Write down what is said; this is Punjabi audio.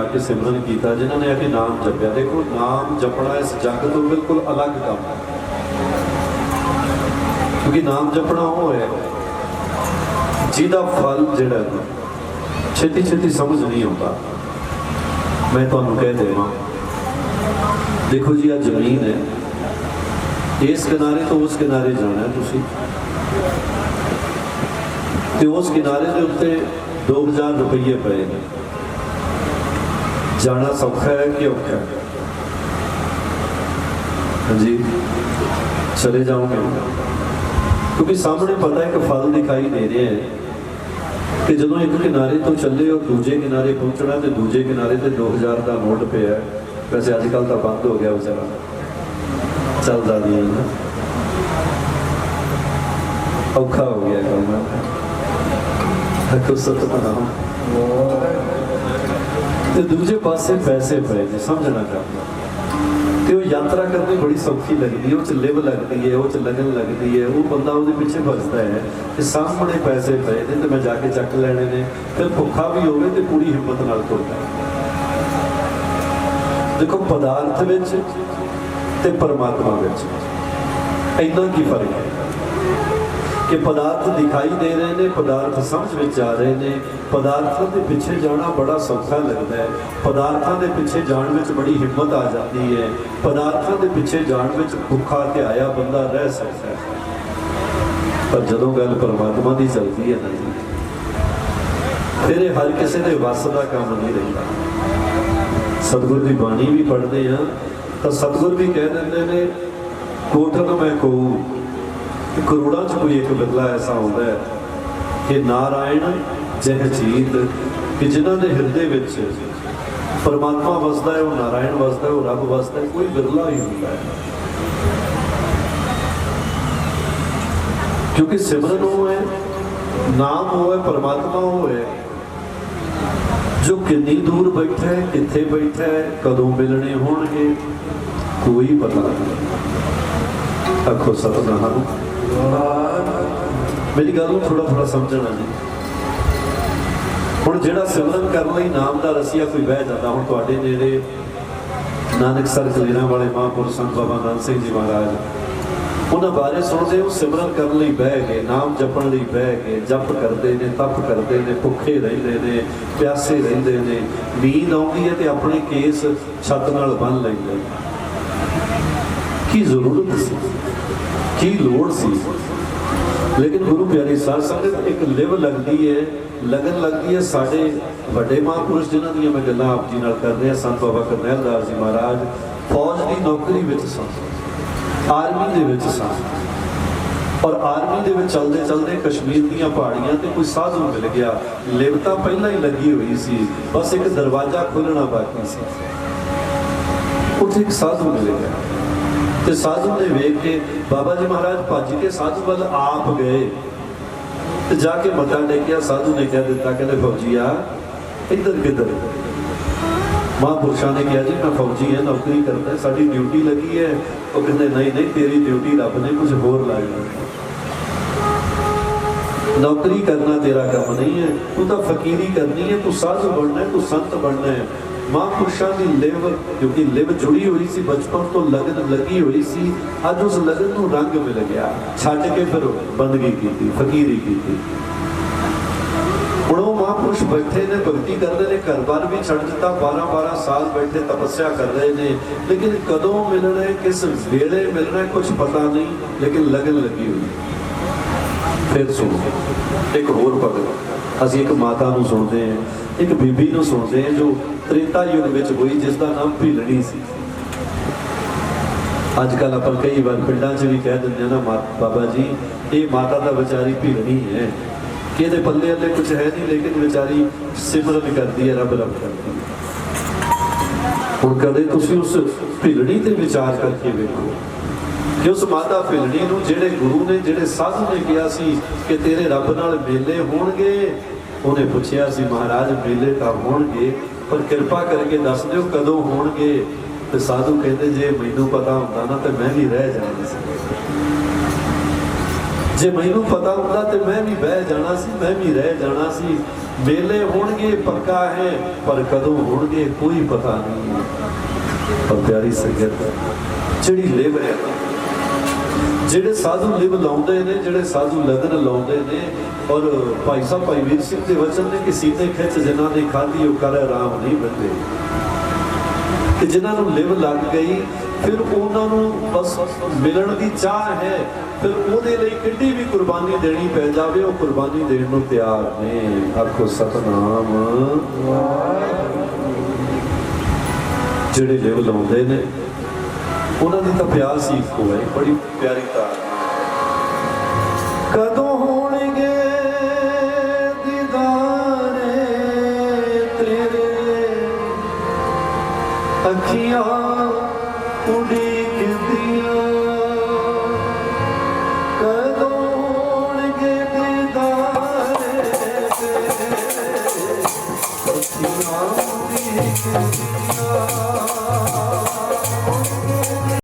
ਆ ਕੇ ਸਿਮਰਨ ਕੀਤਾ ਜਿਨ੍ਹਾਂ ਨੇ ਆ ਕੇ ਨਾਮ ਜਪਿਆ ਦੇਖੋ ਨਾਮ ਜਪਣਾ ਇਸ ਜੱਗ ਤੋਂ ਬਿਲਕੁਲ ਅਲੱਗ ਕੰਮ ਹੈ ਕਿਉਂਕਿ ਨਾਮ ਜਪਣਾ ਉਹ ਹੈ ਜਿਹਦਾ ਫਲ ਜਿਹੜਾ ਹੈ, ਛੇਤੀ ਛੇਤੀ ਸਮਝ ਨਹੀਂ ਆਉਂਦਾ ਮੈਂ ਤੁਹਾਨੂੰ ਕਹਿ ਦੇਵਾਂ ਦੇਖੋ ਜੀ ਆ ਜ਼ਮੀਨ ਹੈ ਇਸ ਕਿਨਾਰੇ ਤੋਂ ਉਸ ਕਿਨਾਰੇ ਜਾਣਾ ਹੈ ਤੁਸੀਂ ਤੇ ਉਸ ਕਿਨਾਰੇ ਦੇ ਉੱਤੇ 2000 ਰੁਪਏ ਪਏ ਨੇ ਜਾਣਾ ਸੌਖਾ ਹੈ ਕਿ ਔਖਾ ਹੈ? ਹਾਂਜੀ। ਚਲੇ ਜਾਓਗੇ। ਕਿਉਂਕਿ ਸਾਹਮਣੇ ਪਤਾ ਹੈ ਕਿ ਫਲ ਦਿਖਾਈ ਦੇ ਰਿਹਾ ਹੈ ਕਿ ਜਦੋਂ ਇੱਕ ਕਿਨਾਰੇ ਤੋਂ ਚੱਲੇ ਉਹ ਦੂਜੇ ਕਿਨਾਰੇ ਪਹੁੰਚਣਾ ਤੇ ਦੂਜੇ ਕਿਨਾਰੇ ਤੇ 2000 ਦਾ ਨੋਟ ਪਿਆ ਵੈਸੇ ਅੱਜ ਕੱਲ ਤਾਂ ਬੰਦ ਹੋ ਗਿਆ ਵਿਚਾਰਾ। ਚੱਲਦਾ ਨਹੀਂ ਹੈ ਔਖਾ ਹੋ ਗਿਆ ਕੰਮ। ਹਕੋ ਸਤਨਾਮ। ਤੇ ਦੂਜੇ ਪਾਸੇ ਪੈਸੇ ਪਏ ਨੇ, ਸਮਝਣਾ ਚਾਹੁੰਦਾ ਤੇ ਉਹ ਯਾਤਰਾ ਕਰਨੀ ਬੜੀ ਸੌਖੀ ਲੱਗਦੀ ਹੈ, ਉਹ ਚ ਲਿਵ ਲੱਗਦੀ ਹੈ, ਉਹ ਚ ਲਗਨ ਲੱਗਦੀ ਹੈ, ਉਹ ਬੰਦਾ ਉਹਦੇ ਪਿੱਛੇ ਭੱਜਦਾ ਹੈ ਕਿ ਸਾਹਮਣੇ ਪੈਸੇ ਪਏ ਨੇ ਤੇ ਮੈਂ ਜਾ ਕੇ ਚੱਕ ਲੈਣੇ ਨੇ, ਫਿਰ ਭੁੱਖਾ ਵੀ ਹੋਵੇ ਤੇ ਪੂਰੀ ਹਿੰਮਤ ਨਾਲ ਤੁਰਦਾ ਦੇਖੋ, ਪਦਾਰਥ ਵਿੱਚ ਤੇ ਪਰਮਾਤਮਾ ਵਿੱਚ ਇੰਨਾ ਕੀ ਫ਼ਰਕ ਹੈ? ਕਿ ਪਦਾਰਥ ਦਿਖਾਈ ਦੇ ਰਹੇ ਨੇ, ਪਦਾਰਥ ਸਮਝ ਵਿੱਚ ਆ ਰਹੇ ਨੇ। ਪਦਾਰਥਾਂ ਦੇ ਪਿੱਛੇ ਜਾਣਾ ਬੜਾ ਸੌਖਾ ਲੱਗਦਾ ਹੈ। ਪਦਾਰਥਾਂ ਦੇ ਪਿੱਛੇ ਜਾਣ ਵਿੱਚ ਬੜੀ ਹਿੰਮਤ ਆ ਜਾਂਦੀ ਹੈ। ਪਦਾਰਥਾਂ ਦੇ ਪਿੱਛੇ ਜਾਣ ਵਿੱਚ ਭੁੱਖਾ ਧਿਆਇਆ ਬੰਦਾ ਰਹਿ ਸਕਦਾ ਹੈ। ਪਰ ਜਦੋਂ ਗੱਲ ਪਰਮਾਤਮਾ ਦੀ ਚੱਲਦੀ ਹੈ ਨਾ ਜੀ, ਫਿਰ ਇਹ ਹਰ ਕਿਸੇ ਦੇ ਵੱਸ ਦਾ ਕੰਮ ਨਹੀਂ ਰਹਿੰਦਾ। ਸਤਿਗੁਰ ਦੀ ਬਾਣੀ ਵੀ ਪੜ੍ਹਦੇ ਆ ਤਾਂ ਸਤਿਗੁਰ ਵੀ ਕਹਿ ਦਿੰਦੇ ਨੇ ਕੋਠਕ ਮੈਂ ਕੋ ਕਰੋੜਾਂ ਚ ਕੋਈ ਇੱਕ ਬਿਰਲਾ ਐਸਾ ਹੁੰਦਾ ਹੈ ਕਿ ਨਾਰਾਇਣ ਜਹ ਜੀਤ ਕਿ ਜਿਨ੍ਹਾਂ ਦੇ ਹਿਰਦੇ ਵਿੱਚ ਪਰਮਾਤਮਾ ਵਸਦਾ ਹੈ, ਉਹ ਨਾਰਾਇਣ ਵਸਦਾ ਹੈ, ਉਹ ਰੱਬ ਵਸਦਾ ਹੈ, ਕੋਈ ਬਿਰਲਾ ਹੀ ਹੁੰਦਾ। ਹੈ ਕਿਉਂਕਿ ਸਿਮਰਨ ਉਹ ਹੈ, ਨਾਮ ਉਹ ਹੈ, ਪਰਮਾਤਮਾ ਉਹ ਹੈ, ਜੋ ਕਿੰਨੀ ਦੂਰ ਬੈਠਾ ਹੈ, ਕਿੱਥੇ ਬੈਠਾ ਹੈ, ਕਦੋਂ ਮਿਲਣੇ ਹੋਣਗੇ, ਕੋਈ ਪਤਾ ਨਹੀਂ। ਆਖੋ ਸਤਨਾਮ ਮੇਰੀ ਗੱਲ ਨੂੰ ਥੋੜਾ ਥੋੜਾ ਸਮਝਣਾ ਜੀ। ਹੁਣ ਜਿਹੜਾ ਸਿਮਰਨ ਕਰਨ ਲਈ ਨਾਮ ਦਾ ਰਸੀਆ ਕੋਈ ਬਹਿ ਜਾਂਦਾ, ਹੁਣ ਤੁਹਾਡੇ ਨੇੜੇ ਨਾਨਕ ਸਰ ਕਲੀਰਾਂ ਵਾਲੇ ਮਹਾਂਪੁਰਸ਼ ਸੰਤ ਬਾਬਾ ਨਾਨਕ ਸਿੰਘ ਜੀ ਮਹਾਰਾਜ, ਉਹਨਾਂ ਬਾਰੇ ਸੁਣਦੇ ਉਹ ਸਿਮਰਨ ਕਰਨ ਲਈ ਬਹਿ ਗਏ, ਨਾਮ ਜਪਣ ਲਈ ਬਹਿ ਗਏ, ਜਪ ਕਰਦੇ ਨੇ, ਤਪ ਕਰਦੇ ਨੇ, ਭੁੱਖੇ ਰਹਿੰਦੇ ਨੇ, ਪਿਆਸੇ ਰਹਿੰਦੇ ਨੇ, ਨੀਂਦ ਆਉਂਦੀ ਹੈ ਤੇ ਆਪਣੇ ਕੇਸ ਛੱਤ ਨਾਲ ਬੰਨ ਲੈਂਦੇ ਨੇ। ਕੀ ਜ਼ਰੂਰਤ ਸੀ ਕੀ ਲੋੜ ਸੀ? ਲੇਕਿਨ ਗੁਰੂ ਪਿਆਰੀ ਸਾਧ ਸੰਗਤ, ਇੱਕ ਲਿਵ ਲੱਗਦੀ ਹੈ ਲਗਨ ਲੱਗਦੀ ਹੈ ਸਾਡੇ ਵੱਡੇ ਮਹਾਂਪੁਰਸ਼, ਜਿਨ੍ਹਾਂ ਦੀਆਂ ਮੈਂ ਗੱਲਾਂ ਆਪ ਜੀ ਨਾਲ ਕਰ ਰਿਹਾ, ਸੰਤ ਬਾਬਾ ਕਰਨੈਲ ਦਾਸ ਜੀ ਮਹਾਰਾਜ, ਫੌਜ ਦੀ ਨੌਕਰੀ ਵਿੱਚ ਸਨ ਆਰਮੀ ਦੇ ਵਿੱਚ ਸਨ ਔਰ ਆਰਮੀ ਦੇ ਵਿੱਚ ਚਲਦੇ ਚਲਦੇ ਕਸ਼ਮੀਰ ਦੀਆਂ ਪਹਾੜੀਆਂ ਤੇ ਕੋਈ ਸਾਧੂ ਮਿਲ ਗਿਆ। ਲਿਵ ਤਾਂ ਪਹਿਲਾਂ ਹੀ ਲੱਗੀ ਹੋਈ ਸੀ, ਬਸ ਇੱਕ ਦਰਵਾਜ਼ਾ ਖੋਲਣਾ ਬਾਕੀ ਸੀ। ਉੱਥੇ ਇੱਕ ਸਾਧੂ ਮਿਲ ਗਿਆ। ਤੇ ਸਾਧੂ ਨੇ ਵੇਖ ਕੇ ਬਾਬਾ ਜੀ ਮਹਾਰਾਜ ਭੱਜ ਕੇ ਸਾਧੂ ਵੱਲ ਆਪ ਗਏ। ਤੇ ਜਾ ਕੇ ਮੱਥਾ ਟੇਕਿਆ, ਸਾਧੂ ਨੇ ਕਹਿ ਦਿੱਤਾ, ਕਹਿੰਦੇ ਫੌਜੀਆ ਇੱਧਰ ਕਿੱਧਰ? ਮਹਾਂਪੁਰਸ਼ਾਂ ਨੇ ਕਿਹਾ ਜੀ, ਮੈਂ ਫੌਜੀ ਹਾਂ ਨੌਕਰੀ ਕਰਦਾ, ਸਾਡੀ ਡਿਊਟੀ ਲੱਗੀ ਹੈ। ਉਹ ਕਹਿੰਦੇ, ਨਹੀਂ ਨਹੀਂ, ਤੇਰੀ ਡਿਊਟੀ ਰੱਬ ਨੇ ਕੁਝ ਹੋਰ ਲਾਈ। ਨੌਕਰੀ ਕਰਨਾ ਤੇਰਾ ਕੰਮ ਨਹੀਂ ਹੈ, ਤੂੰ ਤਾਂ ਫਕੀਰੀ ਕਰਨੀ ਹੈ, ਤੂੰ ਸਾਧੂ ਬਣਨਾ ਹੈ, ਤੂੰ ਸੰਤ ਬਣਨਾ ਹੈ। ਮਹਾਂਪੁਰਸ਼ਾਂ ਦੀ ਲਿਵ ਕਿਉਂਕਿ ਲਿਵ ਜੁੜੀ ਹੋਈ ਸੀ, ਬਚਪਨ ਤੋਂ ਲਗਨ ਲੱਗੀ ਹੋਈ ਸੀ, ਅੱਜ ਉਸ ਲਗਨ ਨੂੰ ਰੰਗ ਮਿਲ ਗਿਆ। ਛੱਡ ਕੇ ਫਿਰ ਬੰਦਗੀ ਕੀਤੀ, ਫਕੀਰੀ ਕੀਤੀ। ਹੁਣ ਉਹ ਮਹਾਂਪੁਰਸ਼ ਬੈਠੇ ਨੇ, ਭਗਤੀ ਕਰਦੇ ਨੇ, ਘਰ-ਬਾਰ ਵੀ ਛੱਡ ਦਿੱਤਾ। 12-12 ਸਾਲ ਬੈਠੇ ਤਪੱਸਿਆ ਕਰ ਰਹੇ ਨੇ। ਲੇਕਿਨ ਕਦੋਂ ਮਿਲਣਾ ਕਿਸ ਵੇਲੇ ਮਿਲਣਾ ਹੈ ਕੁਝ ਪਤਾ ਨਹੀਂ, ਲੇਕਿਨ ਲਗਨ ਲੱਗੀ ਹੋਈ ਫਿਰ ਸੁਣੋ, ਇੱਕ ਹੋਰ ਭਗਤ। ਅਸੀਂ ਇੱਕ ਮਾਤਾ ਨੂੰ ਸੁਣਦੇ ਹਾਂ, ਇੱਕ ਬੀਬੀ ਨੂੰ ਸੁਣਦੇ ਹਾਂ, ਜੋ ਤ੍ਰੇਤਾ ਯੁੱਗ ਵਿੱਚ ਹੋਈ, ਜਿਸ ਦਾ ਨਾਮ ਭੀਲਣੀ ਸੀ। ਅੱਜ ਕੱਲ ਆਪਾਂ ਕਈ ਵਾਰ ਪਿੰਡਾਂ 'ਚ ਵੀ ਕਹਿ ਦਿੰਦੇ ਆ ਨਾ ਬਾਬਾ ਜੀ, ਇਹ ਮਾਤਾ ਦਾ ਵਿਚਾਰੀ ਭੀਲਣੀ ਹੈ। ਕਿ ਇਹਦੇ ਪੱਲੇ ਅੱਲੇ ਕੁਝ ਹੈ ਨਹੀਂ, ਲੇਕਿਨ ਵਿਚਾਰੀ ਸਿਮਰਨ ਕਰਦੀ ਹੈ, ਰੱਬ ਰੱਬ ਕਰਦੀ ਹੈ। ਹੁਣ ਕਦੇ ਤੁਸੀਂ ਉਸ ਭੀਲਣੀ ਤੇ ਵਿਚਾਰ ਕਰਕੇ ਵੇਖੋ ਕਿ ਉਸ ਮਾਤਾ ਭਿਲਣੀ ਨੂੰ ਜਿਹੜੇ ਗੁਰੂ ਨੇ, ਜਿਹੜੇ ਸਾਧੂ ਨੇ ਕਿਹਾ ਸੀ ਕਿ ਤੇਰੇ ਰੱਬ ਨਾਲ ਮੇਲੇ ਹੋਣਗੇ ਉਹਨੇ ਪੁੱਛਿਆ ਸੀ ਮਹਾਰਾਜ ਮੇਲੇ ਤਾਂ ਹੋਣਗੇ, ਪਰ ਕਿਰਪਾ ਕਰਕੇ ਦੱਸ ਦਿਓ ਕਦੋਂ ਹੋਣਗੇ। ਤੇ ਸਾਧੂ ਕਹਿੰਦੇ, ਜੇ ਮੈਨੂੰ ਪਤਾ ਹੁੰਦਾ ਨਾ, ਤੇ ਮੈਂ ਵੀ ਰਹਿ ਜਾਣਾ ਸੀ। ਜੇ ਮੈਨੂੰ ਪਤਾ ਹੁੰਦਾ, ਤੇ ਮੈਂ ਵੀ ਬਹਿ ਜਾਣਾ ਸੀ, ਮੈਂ ਵੀ ਰਹਿ ਜਾਣਾ ਸੀ। ਵੇਲੇ ਹੋਣਗੇ, ਪੱਕਾ ਹੈ, ਪਰ ਕਦੋਂ ਹੋਣਗੇ, ਕੋਈ ਪਤਾ ਨਹੀਂ। ਪਰ ਪਿਆਰੀ ਸੰਗਤ, ਜਿਹੜੀ ਲਿਵ ਹੈ ਜਿਹੜੇ ਸਾਧੂ ਲਿਵ ਲਾਉਂਦੇ ਨੇ, ਜਿਹੜੇ ਸਾਧੂ ਲਗਨ ਲਾਉਂਦੇ ਨੇ ਔਰ ਭਾਈ ਸਾਹਿਬ, ਭਾਈ ਵੀਰ ਸਿੰਘ ਦੇ ਵਚਨ ਨੇ ਕਿ ਸੀਤੇ ਖਿੱਚ ਜਿਨ੍ਹਾਂ ਨੇ ਖਾਧੀ, ਉਹ ਕਰ ਆਰਾਮ ਨਹੀਂ ਬੰਦੇ। ਤੇ ਜਿਨ੍ਹਾਂ ਨੂੰ ਲਿਵ ਲੱਗ ਗਈ, ਫਿਰ ਉਹਨਾਂ ਨੂੰ ਬਸ ਮਿਲਣ ਦੀ ਚਾਹ ਹੈ। ਫਿਰ ਉਹਦੇ ਲਈ ਕਿੰਨੀ ਵੀ ਕੁਰਬਾਨੀ ਦੇਣੀ ਪੈ ਜਾਵੇ, ਉਹ ਕੁਰਬਾਨੀ ਦੇਣ ਨੂੰ ਤਿਆਰ ਨੇ। ਆਖੋ, ਸਤਨਾਮ। ਜਿਹੜੇ ਲਿਵ ਲਾਉਂਦੇ ਨੇ, ਉਹਨਾਂ ਦੀ ਤਾਂ ਪਿਆਸ ਹੀ ਇੱਕੋ ਹੈ, ਬੜੀ ਪਿਆਰੀ ਤਾਰ। ਕਦੋਂ ਅੱਖੀਆਂ ਉਡੀਕਦੀਆਂ